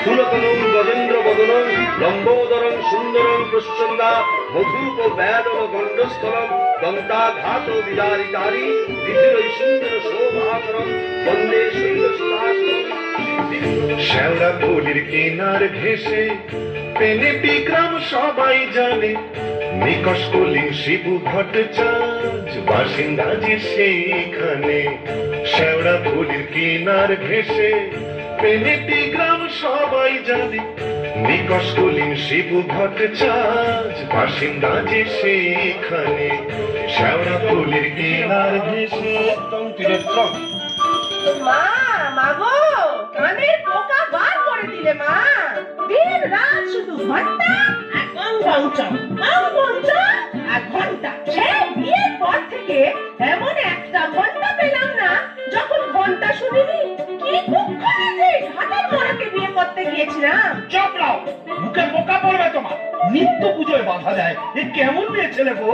স্থূলতনং গজেন্দ্র বদনং লম্বোদরং সুন্দরং প্রচ্ছন্দা মধুপ বেদন গণ্ডস্থলম দন্তাঘাত বিদারিতারি বিধিরৈ সুন্দর শোভাকরম বন্দে শৈল শ্যাওড়া ফুলের কিনার ঘেসে পেনে বিক্রম সবাই জানে নিকশ কলিং শিবু ভট্টাচার্য বাসিন্দা যে সেইখানে শ্যাওড়া ফুলের কিনার ঘেসে পেনে বিক্রম সবাই জানে নিকশ কলিং শিবু ভট্টাচার্য বাসিন্দা যে সেইখানে শ্যাওড়া ফুলের কিনার ঘেসে মা মাগো কানের পোকা বার করে দিলে মা। দিন রাত শুধু ঘণ্টা আর কং কংচং কং কংচং আর ঘণ্টা। সে বিয়ের পর থেকে এমন বিয়ে করতে গিয়েছিলাম। চাপড়াও মুখে পোকা পড়বে তোমার। নিত্য পুজোয় বাধা দেয়। এ কেমন মেয়ে ছেলে গো?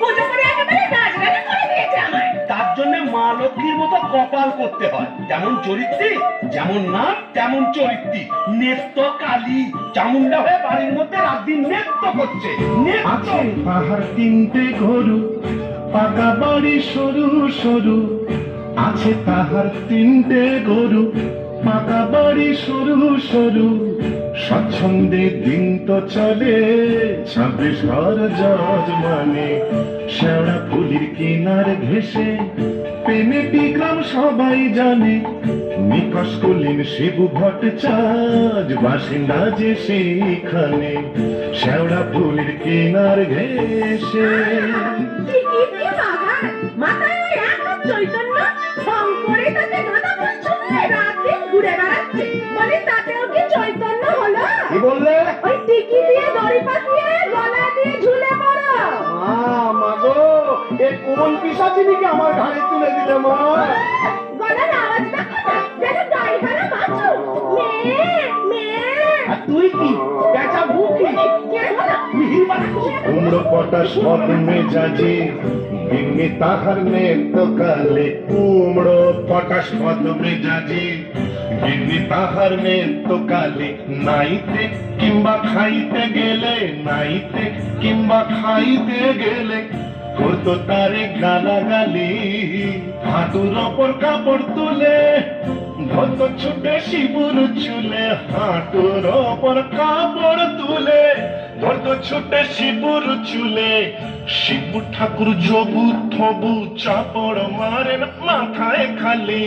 পুজো করে একেবারে গাছ গাছ করে দিয়েছে আমায়। তার জন্য মা লক্ষ্মীর মতো কপাল করতে হয়। যেমন চরিত্রী যেমন নাম তেমন চরিত্রী। নেত্য কালী চামুন্ডা হয়ে বাড়ির মধ্যে রাত দিন নেত্য করছে। নেত্য আছে পাহাড় তিনটে গরু পাকা বাড়ি সরু সরু। আছে তাহার তিনটে গরু, পাকা বাড়ি সরু সরু। স্বচ্ছন্দে দিন তো চলে, ছাব্বিশ ঘর জজ মানে। শ্যাওড়া ফুলির কিনার ঘেসে প্রেমে বিক্রম সবাই জানে। নিকশ কলিন শিবু ভট্টাচার্য, বাসিন্দা যে সেইখানে। শ্যাওড়া ফুলের কিনার ঘেসে টিকি দিয়ে দড়ি পাকিয়ে গলা দিয়ে ঝুলে পড়ো। মা মাগো এ কোন পিসাচিনিকে আমার ঘাড়ে তুলে দিলে মা। গলার আওয়াজ দেখো না যেন ভরা বাছুর মেয়ে মেয়ে আর তুই কি? পেঁচা ভুকি কুমড়ো পটাশ মত মেজাজি গিন্নি তাহার নেত কালে। কুমড়ো পটাশ মত মেজাজি গিন্নি তাহার কালে নাইতে কিংবা খাইতে গেলে নাইতে কিংবা খাইতে গেলে করতো তারে গালাগালি। হাঁটুর ওপর কাপড় তুলে, ধরত ছুটে শিবুর চুলে। হাঁটুর ওপর কাপড় তুলে, ধরত ছুটে শিবুর চুলে। শিবু ঠাকুর জবু থবু চাপড় মারেন মাথায় খালি।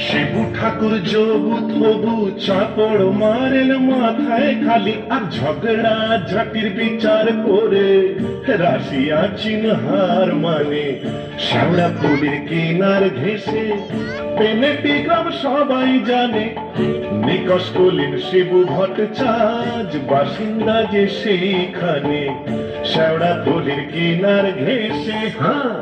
শিবু ঠাকুর জবু থবু চাপড় মারেন মাথায় খালি আর ঝগড়া ঝাটির বিচার করে। রাশিয়া চিনহার মানে শ্যাওড়া ফুলের কিনার ঘেসে পেনেটি গ্রাম সবাই জানে, নিকশ কলিন শিবু ভট্টাচার্য বাসিন্দা যে সেইখানে। শ্যাওড়া ফুলের কিনার ঘেসে হ্যাঁ।